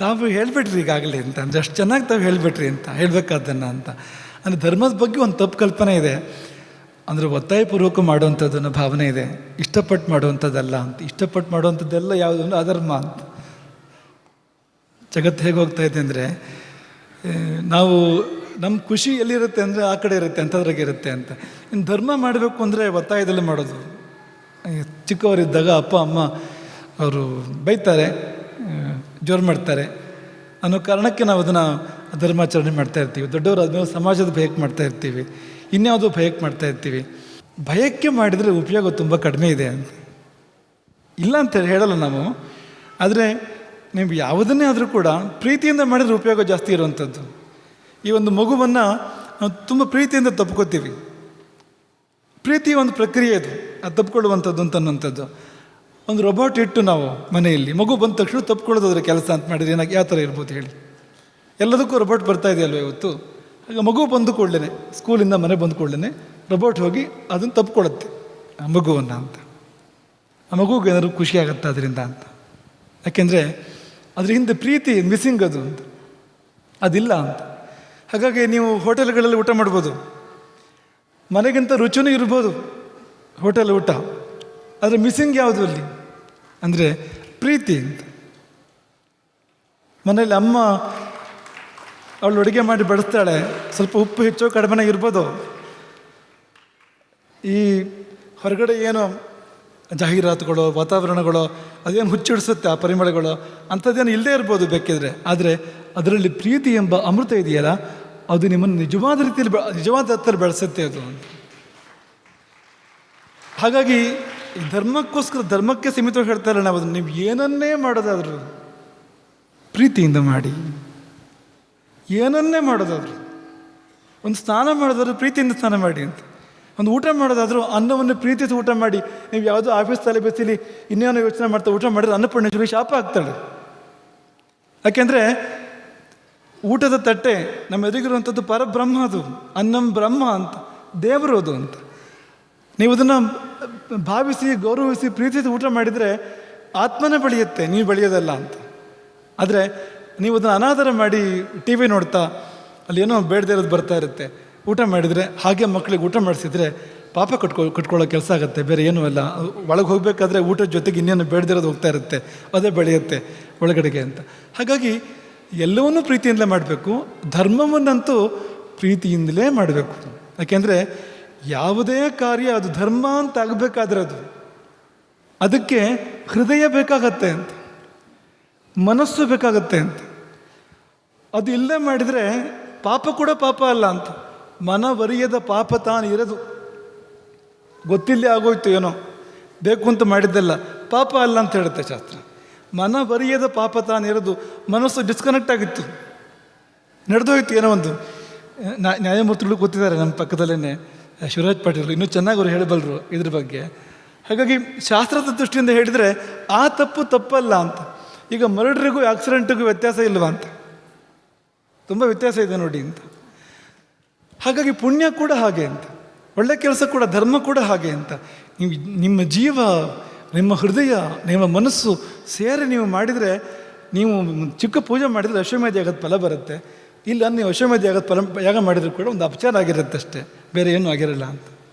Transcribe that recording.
ತಾವು ಹೇಳ್ಬಿಟ್ರಿ ಈಗಾಗಲೇ ಅಂತ. ಅಂದರೆ ಅಷ್ಟು ಚೆನ್ನಾಗಿ ತಾವು ಹೇಳಿಬಿಟ್ರಿ ಅಂತ ಹೇಳಬೇಕಾದ್ದನ್ನು ಅಂತ. ಅಂದರೆ ಧರ್ಮದ ಬಗ್ಗೆ ಒಂದು ತಪ್ಪು ಕಲ್ಪನೆ ಇದೆ. ಅಂದರೆ ಒತ್ತಾಯಪೂರ್ವಕ ಮಾಡುವಂಥದ್ದನ್ನು ಭಾವನೆ ಇದೆ. ಇಷ್ಟಪಟ್ಟು ಮಾಡುವಂಥದ್ದಲ್ಲ ಅಂತ. ಇಷ್ಟಪಟ್ಟು ಮಾಡುವಂಥದ್ದೆಲ್ಲ ಯಾವುದು ಅಂದರೆ ಅಧರ್ಮ ಅಂತ. ಜಗತ್ತು ಹೇಗೆ ಹೋಗ್ತಾ ಇದೆ ಅಂದರೆ ನಾವು ನಮ್ಮ ಖುಷಿ ಎಲ್ಲಿರುತ್ತೆ ಅಂದರೆ ಆ ಕಡೆ ಇರುತ್ತೆ, ಅಂಥದ್ರಾಗೆ ಇರುತ್ತೆ ಅಂತ. ಇನ್ನು ಧರ್ಮ ಮಾಡಬೇಕು ಅಂದರೆ ಒತ್ತಾಯದಲ್ಲಿ ಮಾಡೋದು. ಚಿಕ್ಕವರಿದ್ದಾಗ ಅಪ್ಪ, ಅಮ್ಮ, ಅವರು ಬೈತಾರೆ. ಜೋರು ಮಾಡ್ತಾರೆ. ಅನ್ನೋ ಕಾರಣಕ್ಕೆ ನಾವು ಅದನ್ನು ಧರ್ಮಾಚರಣೆ ಮಾಡ್ತಾ ಇರ್ತೀವಿ. ದೊಡ್ಡವರು ಅದನ್ನು ಸಮಾಜದ ಭಯಕ್ಕೆ ಮಾಡ್ತಾ ಇರ್ತೀವಿ. ಇನ್ಯಾವುದೋ ಭಯಕ್ಕೆ ಮಾಡ್ತಾ ಇರ್ತೀವಿ. ಭಯಕ್ಕೆ ಮಾಡಿದರೆ ಉಪಯೋಗ ತುಂಬ ಕಡಿಮೆ ಇದೆ ಅಂತ. ಇಲ್ಲ ಅಂತ ಹೇಳಲ್ಲ ನಾವು. ಆದರೆ ನೀವು ಯಾವುದನ್ನೇ ಆದರೂ ಕೂಡ ಪ್ರೀತಿಯಿಂದ ಮಾಡಿದರೆ ಉಪಯೋಗ ಜಾಸ್ತಿ ಇರುವಂಥದ್ದು ಈ ಒಂದು ಮಗುವನ್ನು ನಾವು ತುಂಬ ಪ್ರೀತಿಯಿಂದ ತಪ್ಕೋತೀವಿ. ಪ್ರೀತಿ ಒಂದು ಪ್ರಕ್ರಿಯೆ ಅದು ಅದು ತಪ್ಕೊಳ್ಳುವಂಥದ್ದು ಅಂತ ಅನ್ನೋಂಥದ್ದು ಒಂದು ರೊಬೋಟ್ ಇಟ್ಟು ನಾವು ಮನೆಯಲ್ಲಿ, ಮಗು ಬಂದ ತಕ್ಷಣ ತಪ್ಕೊಳ್ಳೋದು ಅದರ ಕೆಲಸ ಅಂತ ಮಾಡಿದ್ರೆ ಏನಾಗಿ ಯಾವ ಥರ ಇರ್ಬೋದು ಹೇಳಿ. ಎಲ್ಲದಕ್ಕೂ ರೊಬೋಟ್ ಬರ್ತಾ ಇದೆಯಲ್ವ ಇವತ್ತು? ಆಗ ಮಗು ಬಂದು ಕೂಡಲೇ ಸ್ಕೂಲಿಂದ ಮನೆ ಬಂದು ಕೂಡಲೇ ರೊಬೋಟ್ ಹೋಗಿ ಅದನ್ನು ತಪ್ಕೊಳ್ಳುತ್ತೆ, ಆ ಮಗುವನ್ನು ಅಂತ. ಆ ಮಗುಗೆ ಏನಾದ್ರು ಖುಷಿ ಆಗುತ್ತೆ ಅದರಿಂದ ಅಂತ. ಯಾಕೆಂದರೆ ಅದ್ರ ಹಿಂದೆ ಪ್ರೀತಿ ಮಿಸ್ಸಿಂಗ್ ಅದು ಅಂತ. ಅದಿಲ್ಲ ಅಂತ. ಹಾಗಾಗಿ ನೀವು ಹೋಟೆಲ್ಗಳಲ್ಲಿ ಊಟ ಮಾಡ್ಬೋದು. ಮನೆಗಿಂತ ರುಚಿನೂ ಇರ್ಬೋದು, ಹೋಟೆಲ್ ಊಟ. ಆದರೆ ಮಿಸ್ಸಿಂಗ್ ಯಾವುದು ಅಲ್ಲಿ? ಅಂದರೆ ಪ್ರೀತಿ ಅಂತ. ಮನೇಲಿ ಅಮ್ಮ ಅವಳು ಅಡುಗೆ ಮಾಡಿ ಬಡಿಸ್ತಾಳೆ, ಸ್ವಲ್ಪ ಉಪ್ಪು ಹೆಚ್ಚು ಕಡಿಮೆ ಇರ್ಬೋದು. ಈ ಹೊರಗಡೆ ಏನು ಜಾಹೀರಾತುಗಳು, ವಾತಾವರಣಗಳು, ಅದೇನು ಹುಚ್ಚಿಡಿಸುತ್ತೆ ಆ ಪರಿಮಳಗಳು, ಅಂಥದ್ದೇನು ಇಲ್ಲದೇ ಇರ್ಬೋದು ಬೇಕಿದ್ರೆ. ಆದರೆ ಅದರಲ್ಲಿ ಪ್ರೀತಿ ಎಂಬ ಅಮೃತ ಇದೆಯಲ್ಲ, ಅದು ನಿಮ್ಮನ್ನು ನಿಜವಾದ ರೀತಿಯಲ್ಲಿ ನಿಜವಾದ ಹತ್ತಲ್ಲಿ ಬೆಳೆಸುತ್ತೆ ಅದು ಹಾಗಾಗಿ ಧರ್ಮಕ್ಕೋಸ್ಕರ ಧರ್ಮಕ್ಕೆ ಸೀಮಿತವಾಗಿ ಹೇಳ್ತಾರೆ ನಾವು ಅದನ್ನು ನೀವು ಏನನ್ನೇ ಮಾಡೋದಾದ್ರು, ಪ್ರೀತಿಯಿಂದ ಮಾಡಿ. ಏನನ್ನೇ ಮಾಡೋದಾದ್ರು, ಒಂದು ಸ್ನಾನ ಮಾಡೋದಾದ್ರೂ ಪ್ರೀತಿಯಿಂದ ಸ್ನಾನ ಮಾಡಿ ಅಂತ. ಒಂದು ಊಟ ಮಾಡೋದಾದರೂ ಅನ್ನವನ್ನು ಪ್ರೀತಿಸಿ ಊಟ ಮಾಡಿ. ನೀವು ಯಾವುದೋ ಆಫೀಸ್ ತಲೆ ಬೆಸಿಲಿ, ಇನ್ನೇನೋ ಯೋಚನೆ ಮಾಡ್ತಾ ಊಟ ಮಾಡಿದ್ರೆ ಅನ್ನಪೂರ್ಣೇಶ್ವರಿ ಶಾಪ ಆಗ್ತಾಳೆ. ಯಾಕೆಂದರೆ, ಊಟದ ತಟ್ಟೆ ನಮ್ಮ ಎದುರಿಗಿರುವಂಥದ್ದು ಪರಬ್ರಹ್ಮ ಅದು, ಅನ್ನಂ ಬ್ರಹ್ಮ ಅಂತ, ದೇವರು ಅದು ಅಂತ. ನೀವು ಅದನ್ನು ಭಾವಿಸಿ, ಗೌರವಿಸಿ, ಪ್ರೀತಿಸಿ ಊಟ ಮಾಡಿದರೆ ಆತ್ಮನೇ ಬೆಳೆಯುತ್ತೆ, ನೀವು ಬೆಳೆಯೋದಲ್ಲ ಅಂತ. ಆದರೆ ನೀವು ಅದನ್ನು ಅನಾದರ ಮಾಡಿ ಟಿ ವಿ ನೋಡ್ತಾ, ಅಲ್ಲಿ ಏನೋ ಬೇಡದೇ ಇರೋದು ಬರ್ತಾ ಇರುತ್ತೆ. ಊಟ ಮಾಡಿದರೆ, ಹಾಗೆ ಮಕ್ಕಳಿಗೆ ಊಟ ಮಾಡಿಸಿದರೆ ಪಾಪ ಕಟ್ಕೊ, ಕಟ್ಕೊಳ್ಳೋ ಕೆಲಸ ಆಗುತ್ತೆ, ಬೇರೆ ಏನೂ ಅಲ್ಲ. ಒಳಗೆ ಹೋಗಬೇಕಾದ್ರೆ ಊಟದ ಜೊತೆಗೆ ಇನ್ನೇನು ಬೇಡದಿರೋದು ಹೋಗ್ತಾ ಇರುತ್ತೆ, ಅದೇ ಬೆಳೆಯುತ್ತೆ ಒಳಗಡೆಗೆ ಅಂತ. ಹಾಗಾಗಿ ಎಲ್ಲವನ್ನೂ ಪ್ರೀತಿಯಿಂದಲೇ ಮಾಡಬೇಕು, ಧರ್ಮವನ್ನಂತೂ ಪ್ರೀತಿಯಿಂದಲೇ ಮಾಡಬೇಕು. ಯಾಕೆಂದರೆ ಯಾವುದೇ ಕಾರ್ಯ ಅದು ಧರ್ಮ ಅಂತ ಆಗಬೇಕಾದ್ರೆ ಅದು. ಅದಕ್ಕೆ ಹೃದಯ ಬೇಕಾಗತ್ತೆ ಅಂತ. ಮನಸ್ಸು ಬೇಕಾಗತ್ತೆ ಅಂತ. ಅದು ಇಲ್ಲದೆ ಮಾಡಿದರೆ ಪಾಪ ಕೂಡ ಪಾಪ ಅಲ್ಲ ಅಂತ. ಮನವರಿಯದ ಪಾಪ ತಾನು ಇರೋದು. ಗೊತ್ತಿಲ್ಲೇ ಆಗೋಯ್ತು ಏನೋ. ಬೇಕು ಅಂತ ಮಾಡಿದ್ದಲ್ಲ, ಪಾಪ ಅಲ್ಲ ಅಂತ ಹೇಳುತ್ತೆ ಶಾಸ್ತ್ರ. ಮನವರಿಯದ ಪಾಪ ತಾನು ಇರೋದು, ಮನಸ್ಸು ಡಿಸ್ಕನೆಕ್ಟ್ ಆಗಿತ್ತು. ನಡೆದೋಯ್ತು ಏನೋ ಒಂದು. ನ್ಯಾಯಮೂರ್ತಿಗಳು ಗೊತ್ತಿದ್ದಾರೆ ನಮ್ಮ ಪಕ್ಕದಲ್ಲೇ ಶಿವರಾಜ್ ಪಾಟೀಲ್ ಇನ್ನೂ ಚೆನ್ನಾಗಿ ಅವರು ಹೇಳಬಲ್ಲರು ಇದ್ರ ಬಗ್ಗೆ. ಹಾಗಾಗಿ ಶಾಸ್ತ್ರದ ದೃಷ್ಟಿಯಿಂದ ಹೇಳಿದರೆ ಆ ತಪ್ಪು ತಪ್ಪಲ್ಲ ಅಂತ. ಈಗ ಮರ್ಡ್ರಿಗೂ ಆಕ್ಸಿಡೆಂಟಿಗೂ ವ್ಯತ್ಯಾಸ ಇಲ್ವಾ ಅಂತ. ತುಂಬ ವ್ಯತ್ಯಾಸ ಇದೆ ನೋಡಿ ಅಂತ. ಹಾಗಾಗಿ ಪುಣ್ಯ ಕೂಡ ಹಾಗೆ ಅಂತ. ಒಳ್ಳೆ ಕೆಲಸ ಕೂಡ, ಧರ್ಮ ಕೂಡ ಹಾಗೆ ಅಂತ. ನೀವು ನಿಮ್ಮ ಜೀವ, ನಿಮ್ಮ ಹೃದಯ, ನಿಮ್ಮ ಮನಸ್ಸು ಸೇರಿ ನೀವು ಮಾಡಿದರೆ, ನೀವು ಚಿಕ್ಕ ಪೂಜೆ ಮಾಡಿದರೆ ಅಶ್ವಮೇಧ ಯಾಗದ ಫಲ ಬರುತ್ತೆ. ಇಲ್ಲ, ನೀವು ಅಶ್ವಮೇಧ ಯಾಗದ ಫಲ, ಯಾಗ ಮಾಡಿದರೂ ಕೂಡ ಒಂದು ಅಪಚಾರ ಆಗಿರುತ್ತೆ ಅಷ್ಟೇ. ಬೇರೆ ಏನೂ ಆಗಿರಲ್ಲ ಅಂತ.